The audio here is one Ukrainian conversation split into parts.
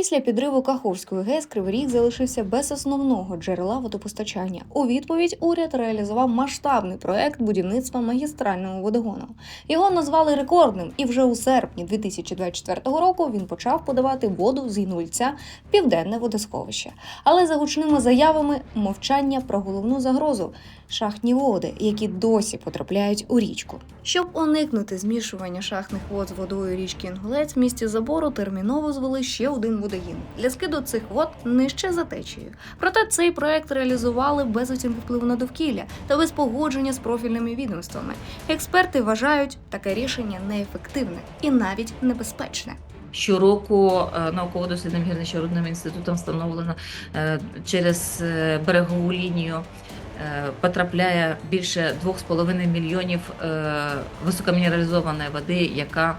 Після підриву Каховської ГЕС Кривий залишився без основного джерела водопостачання. У відповідь уряд реалізував масштабний проект будівництва магістрального водогону. Його назвали рекордним, і вже у серпні 2024 року він почав подавати воду з Інгульця в південне водосховище. Але за гучними заявами мовчання про головну загрозу шахтні води, які досі потрапляють у річку. Щоб уникнути змішування шахтних вод з водою річки Інгулець, в місті забору терміново звели ще один водогін для скиду цих вод нижче за течією. Проте цей проект реалізували без оцінки впливу на довкілля та без погодження з профільними відомствами. Експерти вважають таке рішення неефективне і навіть небезпечне. Щороку е, науково-дослідним гірничо-рудним інститутом встановлено е, через е, берегову лінію потрапляє більше 2,5 мільйонів високомінералізованої води, яка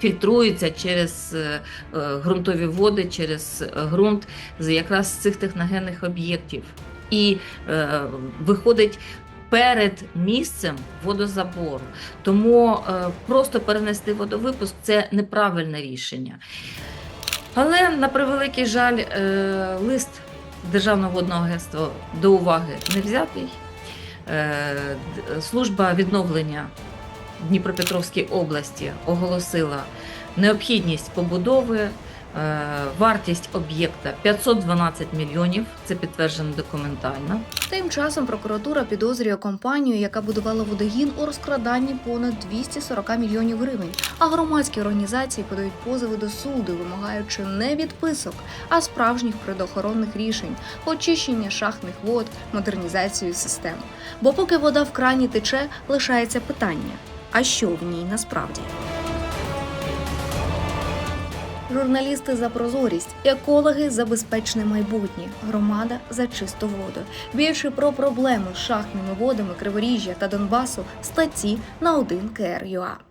фільтрується через е, е, ґрунтові води, через е, ґрунт з якраз з цих техногенних об'єктів. І виходить перед місцем водозабору. Тому е, просто перенести водовипуск це неправильне рішення. Але на превеликий жаль, е, лист Державного водного агентства до уваги не взятий. Е, служба відновлення Дніпропетровській області оголосила необхідність побудови. е, Вартість об'єкта 512 мільйонів. Це підтверджено документально. Тим часом прокуратура підозрює компанію, яка будувала водогін у розкраданні понад 240 мільйонів гривень. А громадські організації подають позови до суду, вимагаючи не відписок, а справжніх природоохоронних рішень, очищення шахтних вод, модернізацію систем. Бо поки вода в крані тече, лишається питання: а що в ній насправді? Журналісти за прозорість, екологи за безпечне майбутнє, громада за чисту воду. Більше про проблеми з шахтними водами Криворіжжя та Донбасу в статті на 1 КРЮА.